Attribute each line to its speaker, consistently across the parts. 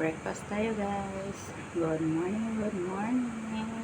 Speaker 1: Breakfast tayo guys. Good morning, good morning.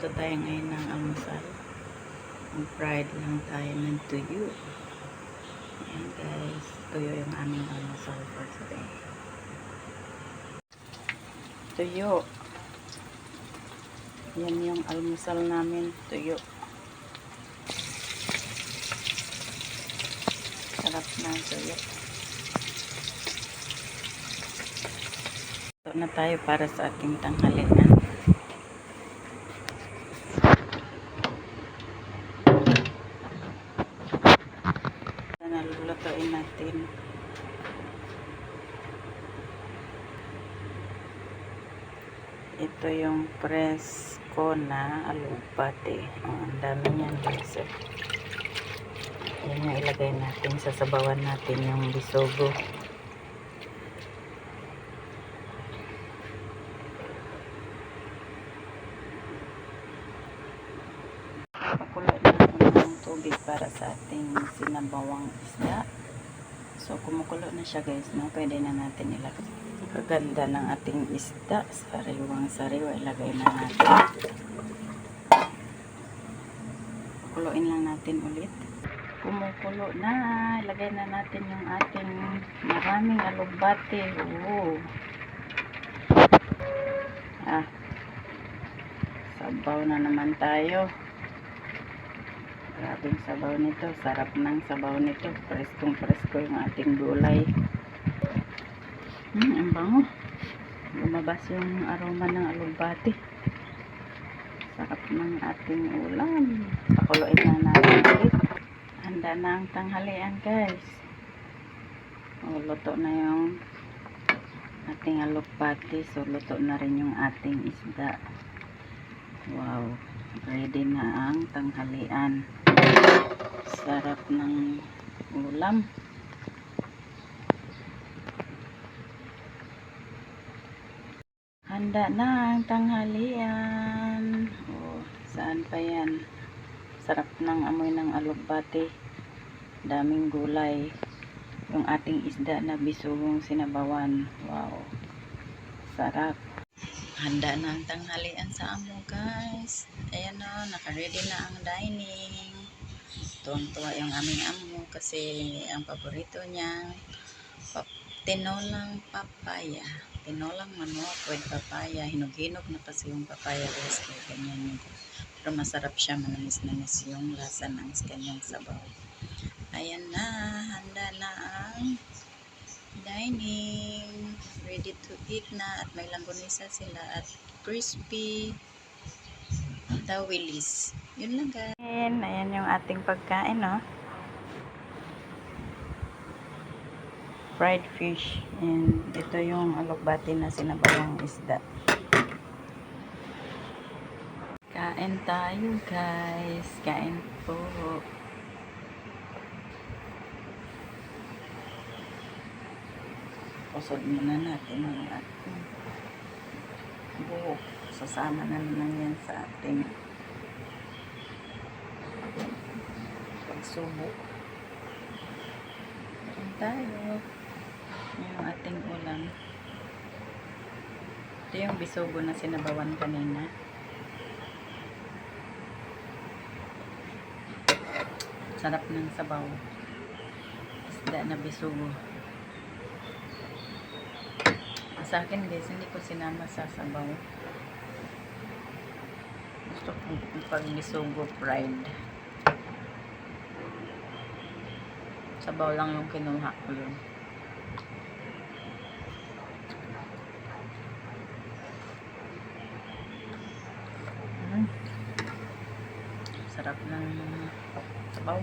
Speaker 1: Magluto tayo ngayon ng almusal. Mag-fried lang tayo ng tuyo. Ayan guys, tuyo yung aming almusal for today. Tuyo. Yan yung almusal namin, tuyo. Sarap na tuyo. Ito na tayo para sa ating tanghalian. Na lulutuin natin. Ito yung presko na alubate. Oh, ang dami niyan guys. Yan yung ilagay natin. Sasabawan natin yung bisogo. Pakulo na ako ng tubig para sa ating sinabawang isda. So, kumukulo na siya guys, no? Pwede na natin ilagay. Kaganda ng ating isda. Sariwang sariwa, ilagay na natin. Kuluin lang natin ulit. Kumukulo na. Ilagay na natin yung ating maraming alubate. Oo. Ah. Sabaw na naman tayo. Grabing sabaw nito. Sarap ng sabaw nito. Preskong presko yung ating gulay. Hmm, ang bango. Lumabas yung aroma ng alubati. Sarap ng ating ulam. Pakuloyin na natin ulit. Handa na ang tanghalian guys. O, luto na yung ating alubati. So, luto na rin yung ating isda. Wow. Ready na ang tanghalian. Sarap ng ulam. Handa na ang tanghalian. Oh, saan pa yan? Sarap ng amoy ng alugbati. Daming gulay. Yung ating isda na bisugong sinabawan. Wow. Sarap. Handa na ang tanghalian sa amo guys. Ayan na, nakaready na ang dining. Tuwang-tuwa yung aming amo kasi ang paborito niya pap tinolang papaya. Tinolang manok with papaya. Hinog-hinog na kasi yung papaya guys. Kaya ganyan yun. Pero masarap siya. Manamis-namis yung lasa ng kanyang sabaw. Ayan na. Handa na ang dining. Ready to eat na. At may langgonisa sila. At crispy dawilis. Yun lang guys. Ayan, ayan yung ating pagkain, no? Fried fish. And ito yung alokbati na sinabawang isda. Kain tayo, guys. Kain po. Usod muna natin ang ating buhok. Sasama na naman yan sa ating pagsubo. Kain tayo. Yung ating ulam. Ito yung bisogo na sinabawan kanina. Sarap ng sabaw. Isda na bisugo. Sa akin guys, hindi ko sinama sa sabaw. Gusto ko pag bisugo fried. Sabaw lang yung kinuha ko yun. Mm. Sarap ng sabaw.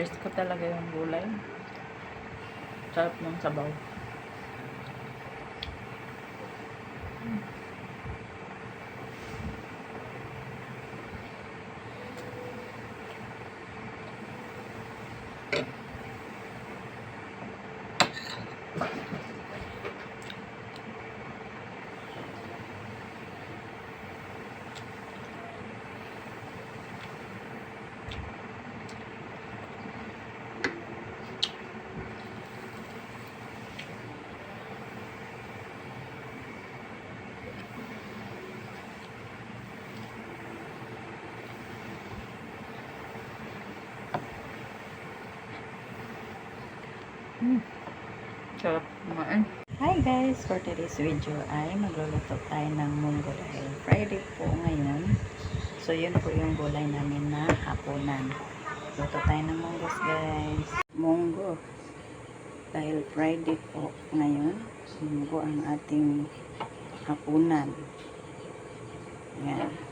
Speaker 1: First ko talaga yung gulay. Sarap ng sabaw. Sarap kumain. Hi guys! For today's video ay magluluto tayo ng munggo dahil Friday po ngayon. So yun po yung gulay namin na hapunan. Luto tayo ng munggos guys. Munggo. Dahil Friday po ngayon, munggo ang ating hapunan. Yan.